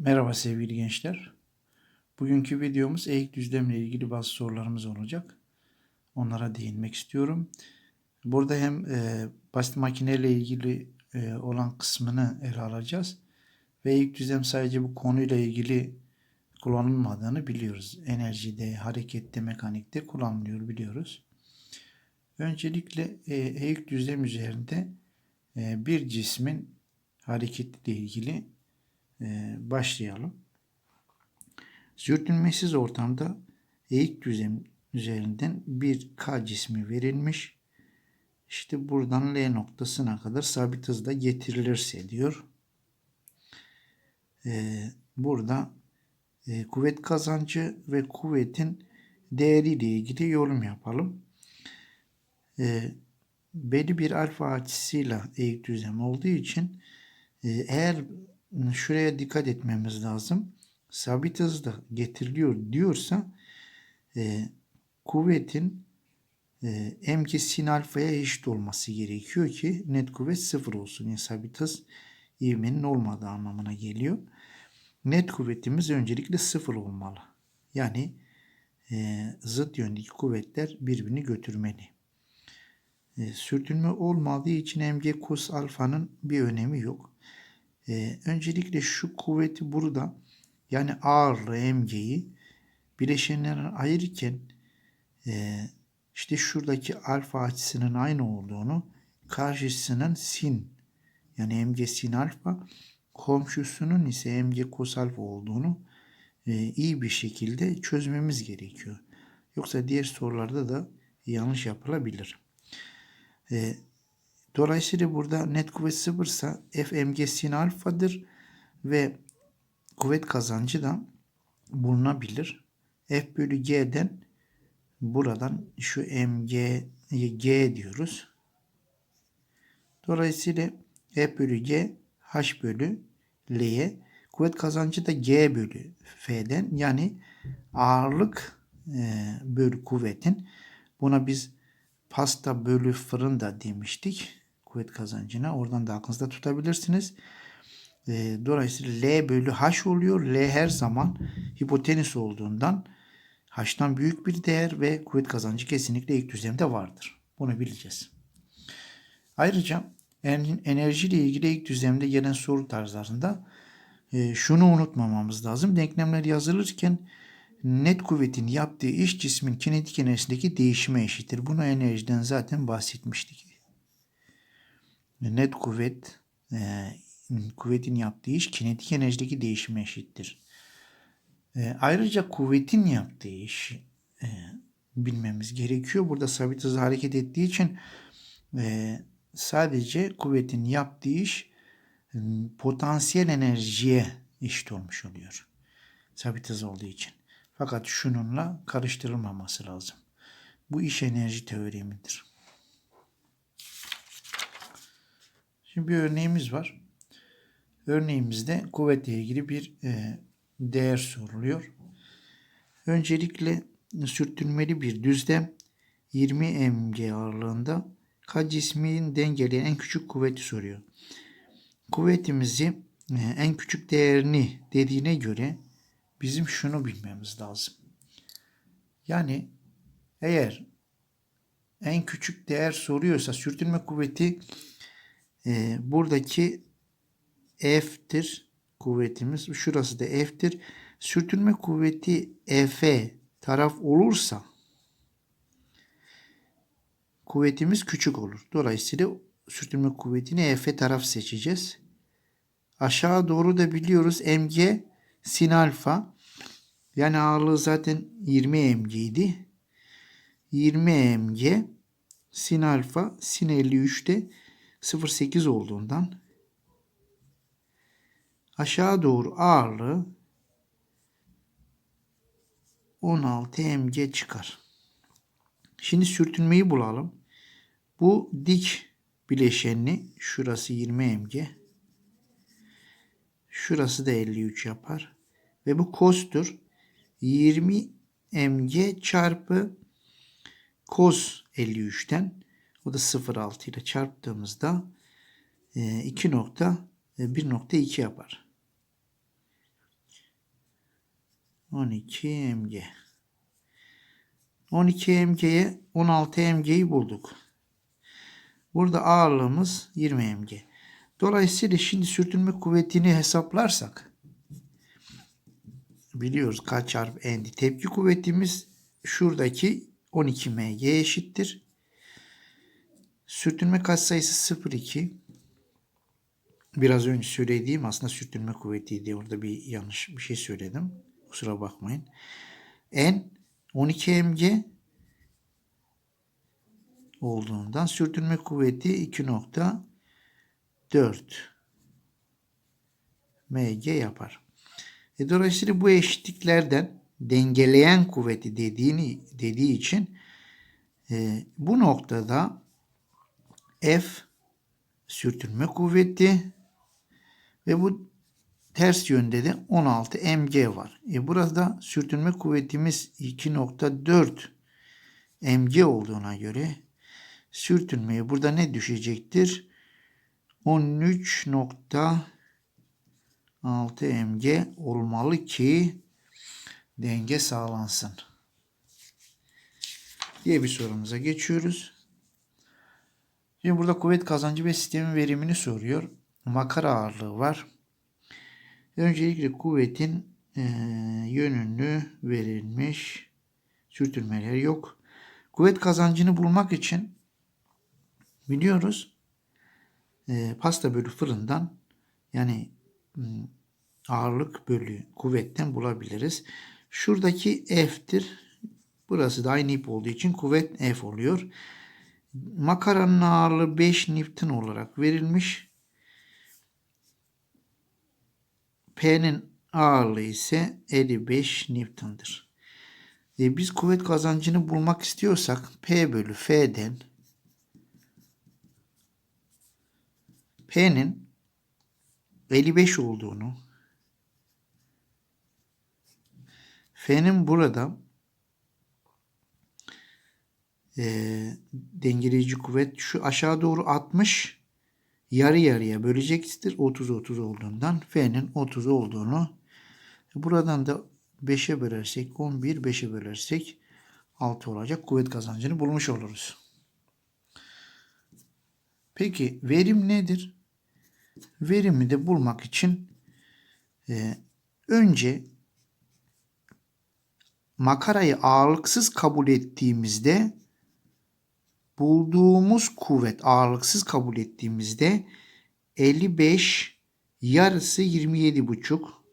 Merhaba sevgili gençler. Bugünkü videomuz eğik düzlemle ilgili bazı sorularımız olacak. Onlara değinmek istiyorum. Burada hem e, basit makineyle ilgili e, olan kısmını ele alacağız. Ve eğik düzlem sadece bu konuyla ilgili kullanılmadığını biliyoruz. Enerjide, harekette, mekanikte kullanılıyor biliyoruz. Öncelikle e, eğik düzlem üzerinde e, bir cismin hareketiyle ilgili başlayalım. Sürtünmesiz ortamda eğik düzlem üzerinden bir K cismi verilmiş. İşte buradan L noktasına kadar sabit hızda getirilirse diyor. E, burada e, kuvvet kazancı ve kuvvetin değeriyle ilgili yorum yapalım. E, belli bir alfa açısıyla eğik düzlem olduğu için e, eğer şuraya dikkat etmemiz lazım. Sabit hızda getiriliyor diyorsa e, kuvvetin e, mg sin alfaya eşit olması gerekiyor ki net kuvvet sıfır olsun. Yani sabit hız ivmenin olmadığı anlamına geliyor. Net kuvvetimiz öncelikle sıfır olmalı. Yani e, zıt yöndeki kuvvetler birbirini götürmeli. E, sürtünme olmadığı için mg cos alfanın bir önemi yok. Ee, öncelikle şu kuvveti burada yani ağırlığı mg'yi bileşenlerden ayırırken e, işte şuradaki alfa açısının aynı olduğunu karşısının sin yani mg sin alfa komşusunun ise mg kos alfa olduğunu e, iyi bir şekilde çözmemiz gerekiyor. Yoksa diğer sorularda da yanlış yapılabilir. E, Dolayısıyla burada net kuvvet sıfırsa F mg sin alfadır ve kuvvet kazancı da bulunabilir. F bölü G'den buradan şu mg G diyoruz. Dolayısıyla F bölü G H bölü L'ye kuvvet kazancı da G bölü F'den yani ağırlık e, bölü kuvvetin buna biz pasta bölü fırın da demiştik kuvvet kazancına. Oradan da aklınızda tutabilirsiniz. E, dolayısıyla L bölü H oluyor. L her zaman hipotenüs olduğundan H'tan büyük bir değer ve kuvvet kazancı kesinlikle ilk düzlemde vardır. Bunu bileceğiz. Ayrıca enerji ile ilgili ilk düzlemde gelen soru tarzlarında e, şunu unutmamamız lazım. Denklemler yazılırken net kuvvetin yaptığı iş cismin kinetik enerjisindeki değişime eşittir. Bunu enerjiden zaten bahsetmiştik net kuvvet e, kuvvetin yaptığı iş kinetik enerjideki değişime eşittir. E, ayrıca kuvvetin yaptığı iş e, bilmemiz gerekiyor. Burada sabit hızla hareket ettiği için sadece kuvvetin yaptığı iş potansiyel enerjiye eşit olmuş oluyor. Sabit hız olduğu için. Fakat şununla karıştırılmaması lazım. Bu iş enerji teoremidir. Şimdi bir örneğimiz var. Örneğimizde kuvvetle ilgili bir e, değer soruluyor. Öncelikle sürtünmeli bir düzlem 20 mg ağırlığında K cisminin dengeleyen en küçük kuvveti soruyor. Kuvvetimizi e, en küçük değerini dediğine göre bizim şunu bilmemiz lazım. Yani eğer en küçük değer soruyorsa sürtünme kuvveti e, buradaki F'tir kuvvetimiz. Şurası da F'tir. Sürtünme kuvveti F taraf olursa kuvvetimiz küçük olur. Dolayısıyla sürtünme kuvvetini F taraf seçeceğiz. Aşağı doğru da biliyoruz mg sin alfa. Yani ağırlığı zaten 20 mg idi. 20 mg sin alfa sin 53'te 0.8 olduğundan aşağı doğru ağırlığı 16 mg çıkar. Şimdi sürtünmeyi bulalım. Bu dik bileşenli şurası 20 mg. Şurası da 53 yapar. Ve bu kostur. 20 mg çarpı kos 53'ten o da 0.6 ile çarptığımızda 2 e, nokta 1.2 e, yapar. 12 mg. 12 mg'ye 16 mg'yi bulduk. Burada ağırlığımız 20 mg. Dolayısıyla şimdi sürtünme kuvvetini hesaplarsak biliyoruz kaç çarpı n'di. Tepki kuvvetimiz şuradaki 12 mg eşittir. Sürtünme katsayısı 0,2. Biraz önce söylediğim aslında sürtünme kuvvetiydi. Orada bir yanlış bir şey söyledim. Kusura bakmayın. N 12 mg olduğundan sürtünme kuvveti 2.4 mg yapar. E dolayısıyla bu eşitliklerden dengeleyen kuvveti dediğini dediği için e, bu noktada F sürtünme kuvveti ve bu ters yönde de 16 mg var. E burada sürtünme kuvvetimiz 2.4 mg olduğuna göre sürtünmeye burada ne düşecektir? 13.6 mg olmalı ki denge sağlansın. Diye bir sorumuza geçiyoruz. Şimdi burada kuvvet kazancı ve sistemin verimini soruyor. Makara ağırlığı var. Öncelikle kuvvetin e, yönünü verilmiş. Sürtünmeler yok. Kuvvet kazancını bulmak için biliyoruz e, pasta bölü fırından yani ağırlık bölü kuvvetten bulabiliriz. Şuradaki F'tir. Burası da aynı ip olduğu için kuvvet F oluyor. Makaranın ağırlığı 5 Newton olarak verilmiş. P'nin ağırlığı ise 55 Newton'dır. E biz kuvvet kazancını bulmak istiyorsak P bölü F'den P'nin 55 olduğunu F'nin burada e, dengeleyici kuvvet şu aşağı doğru 60 yarı yarıya bölecektir. 30-30 olduğundan F'nin 30 olduğunu buradan da 5'e bölersek 11 5'e bölersek 6 olacak kuvvet kazancını bulmuş oluruz. Peki verim nedir? Verimi de bulmak için e, önce makarayı ağırlıksız kabul ettiğimizde bulduğumuz kuvvet ağırlıksız kabul ettiğimizde 55 yarısı 27 buçuk.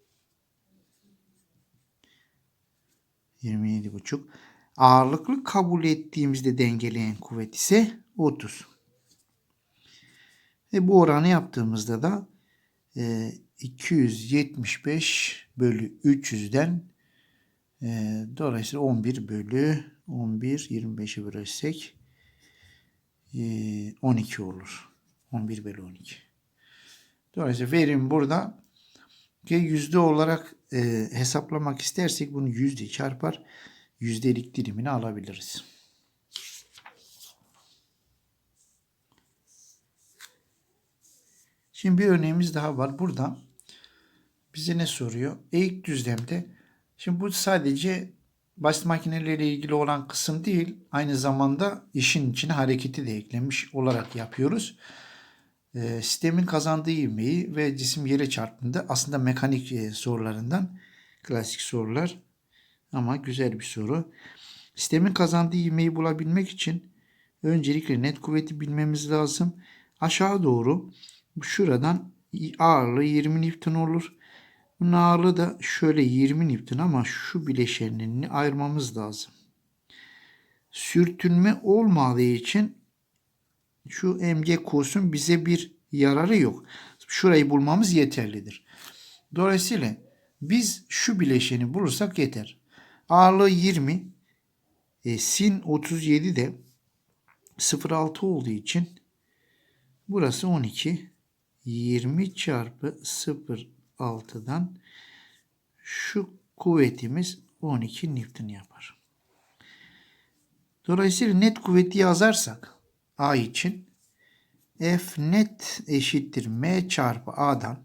27 buçuk. Ağırlıklı kabul ettiğimizde dengeleyen kuvvet ise 30. Ve bu oranı yaptığımızda da e, 275 bölü 300'den e, dolayısıyla 11 bölü 11 25'i bölersek 12 olur. 11 bölü 12. Dolayısıyla verim burada ki yüzde olarak e, hesaplamak istersek bunu yüzde çarpar yüzdelik dilimini alabiliriz. Şimdi bir örneğimiz daha var. Burada bize ne soruyor? Eğik düzlemde. Şimdi bu sadece basit makinelerle ilgili olan kısım değil. Aynı zamanda işin içine hareketi de eklenmiş olarak yapıyoruz. E, sistemin kazandığı ivmeyi ve cisim yere çarptığında aslında mekanik e, sorularından klasik sorular ama güzel bir soru. Sistemin kazandığı ivmeyi bulabilmek için öncelikle net kuvveti bilmemiz lazım. Aşağı doğru şuradan ağırlığı 20 Newton olur. Bunun ağırlığı da şöyle 20 Newton ama şu bileşenini ayırmamız lazım. Sürtünme olmadığı için şu mg kursun bize bir yararı yok. Şurayı bulmamız yeterlidir. Dolayısıyla biz şu bileşeni bulursak yeter. Ağırlığı 20, e, sin 37 de 0.6 olduğu için burası 12. 20 çarpı 0.6'dan şu kuvvetimiz 12 Newton yapar. Dolayısıyla net kuvveti yazarsak A için F net eşittir M çarpı A'dan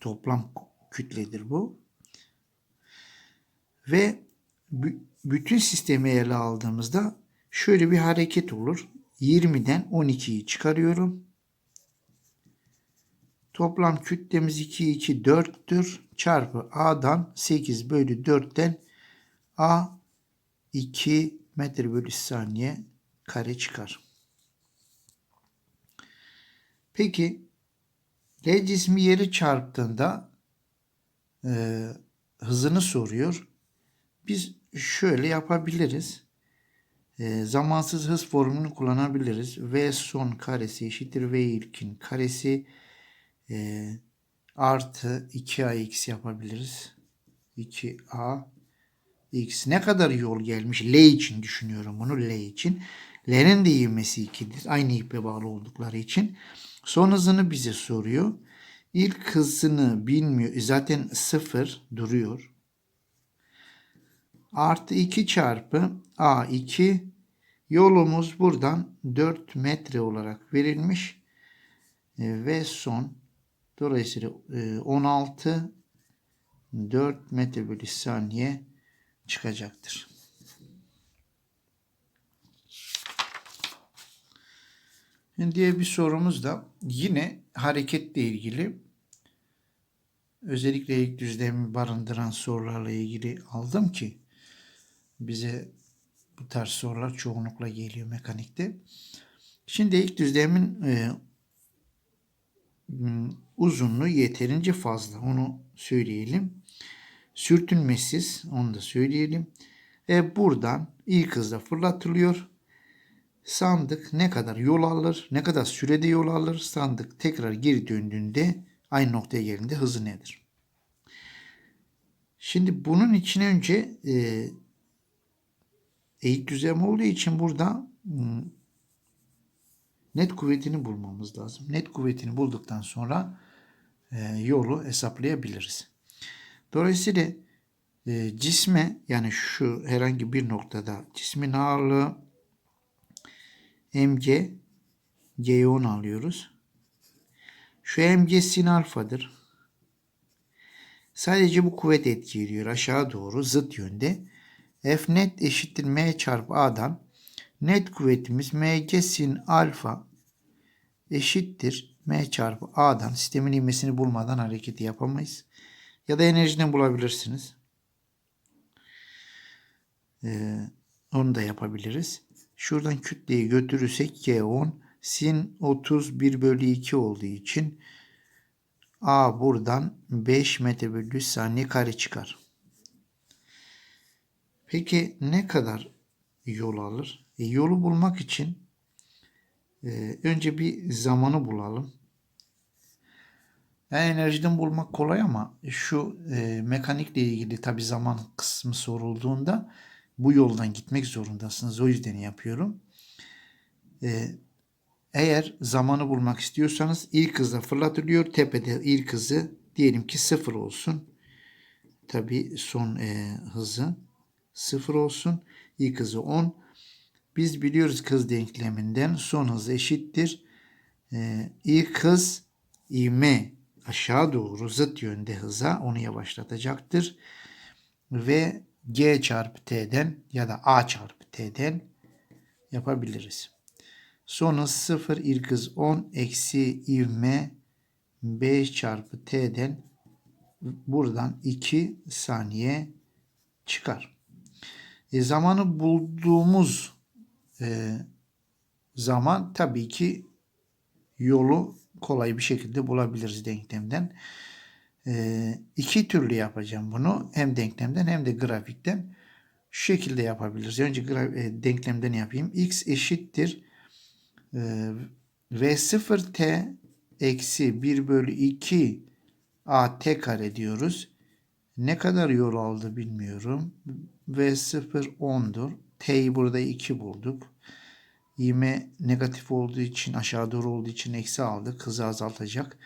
toplam kütledir bu. Ve bü- bütün sistemi ele aldığımızda şöyle bir hareket olur. 20'den 12'yi çıkarıyorum. Toplam kütlemiz 2, 2, 4'tür. Çarpı A'dan 8 bölü 4'ten A 2 metre bölü saniye kare çıkar. Peki L cismi yeri çarptığında e, hızını soruyor. Biz şöyle yapabiliriz. E, zamansız hız formülünü kullanabiliriz. V son karesi eşittir V ilkin karesi e, artı 2AX yapabiliriz. 2A X ne kadar yol gelmiş? L için düşünüyorum bunu. L için. L'nin de ivmesi 2'dir. Aynı ipe bağlı oldukları için. Son hızını bize soruyor. İlk hızını bilmiyor. E, Zaten 0 duruyor. Artı 2 çarpı A2 yolumuz buradan 4 metre olarak verilmiş. E, Ve son dolayısıyla e, 16 4 metre bölü saniye çıkacaktır. Şimdi diğer bir sorumuz da yine hareketle ilgili. Özellikle ilk düzlemi barındıran sorularla ilgili aldım ki bize bu tarz sorular çoğunlukla geliyor mekanikte. Şimdi ilk düzlemin e, uzunluğu yeterince fazla. Onu söyleyelim. Sürtünmesiz. Onu da söyleyelim. E buradan ilk hızla fırlatılıyor. Sandık ne kadar yol alır, ne kadar sürede yol alır, sandık tekrar geri döndüğünde aynı noktaya geldiğinde hızı nedir? Şimdi bunun için önce e, eğik düzlem olduğu için burada hmm, net kuvvetini bulmamız lazım. Net kuvvetini bulduktan sonra yolu hesaplayabiliriz. Dolayısıyla e, cisme yani şu herhangi bir noktada cismin ağırlığı mg G10 alıyoruz. Şu mg sin alfadır. Sadece bu kuvvet etki ediyor aşağı doğru zıt yönde. F net eşittir m çarpı a'dan net kuvvetimiz mg sin alfa eşittir m çarpı a'dan sistemin ivmesini bulmadan hareketi yapamayız. Ya da enerjiden bulabilirsiniz. Ee, onu da yapabiliriz. Şuradan kütleyi götürürsek G10 sin 31 bölü 2 olduğu için A buradan 5 metre bölü saniye kare çıkar. Peki ne kadar yol alır? E, yolu bulmak için e, önce bir zamanı bulalım. Yani enerjiden bulmak kolay ama şu e, mekanikle ilgili tabi zaman kısmı sorulduğunda bu yoldan gitmek zorundasınız. O yüzden yapıyorum. Ee, eğer zamanı bulmak istiyorsanız ilk hızla fırlatılıyor. Tepede ilk hızı diyelim ki sıfır olsun. Tabi son e, hızı sıfır olsun. İlk hızı 10. Biz biliyoruz hız denkleminden son hız eşittir. Ee, ilk hız ivme aşağı doğru zıt yönde hıza onu yavaşlatacaktır. Ve G çarpı T'den ya da A çarpı T'den yapabiliriz. Sonu 0 ilk hız 10 eksi ivme 5 çarpı T'den buradan 2 saniye çıkar. E, zamanı bulduğumuz e, zaman tabii ki yolu kolay bir şekilde bulabiliriz denklemden. E, iki türlü yapacağım bunu. Hem denklemden hem de grafikten. Şu şekilde yapabiliriz. Önce e, denklemden yapayım. x eşittir e, v0t eksi 1 bölü 2 at kare diyoruz. Ne kadar yol aldı bilmiyorum. V0 10'dur. T'yi burada 2 bulduk. İğme negatif olduğu için aşağı doğru olduğu için eksi aldık. Hızı azaltacak.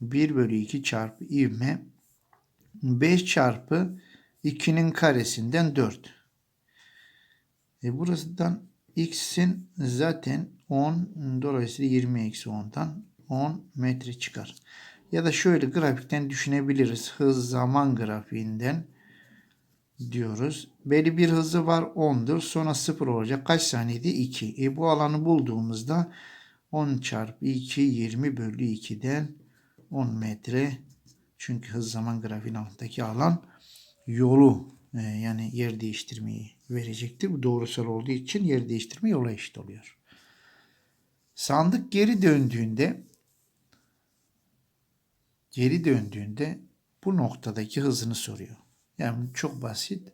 1 bölü 2 çarpı ivme 5 çarpı 2'nin karesinden 4. E burasından x'in zaten 10 dolayısıyla 20 eksi 10'dan 10 metre çıkar. Ya da şöyle grafikten düşünebiliriz. Hız zaman grafiğinden diyoruz. Belli bir hızı var 10'dur. Sonra 0 olacak. Kaç saniyede? 2. E bu alanı bulduğumuzda 10 çarpı 2 20 bölü 2'den 10 metre. Çünkü hız zaman grafiğin altındaki alan yolu e, yani yer değiştirmeyi verecektir. Bu doğrusal olduğu için yer değiştirme yola eşit oluyor. Sandık geri döndüğünde geri döndüğünde bu noktadaki hızını soruyor. Yani çok basit.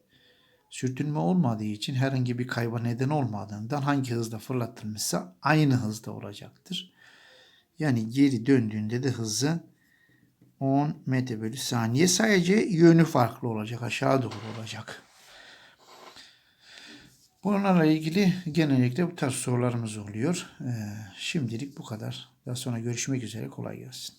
Sürtünme olmadığı için herhangi bir kayba neden olmadığından hangi hızda fırlatılmışsa aynı hızda olacaktır. Yani geri döndüğünde de hızı 10 metre bölü saniye sadece yönü farklı olacak. Aşağı doğru olacak. Bunlarla ilgili genellikle bu tarz sorularımız oluyor. Ee, şimdilik bu kadar. Daha sonra görüşmek üzere. Kolay gelsin.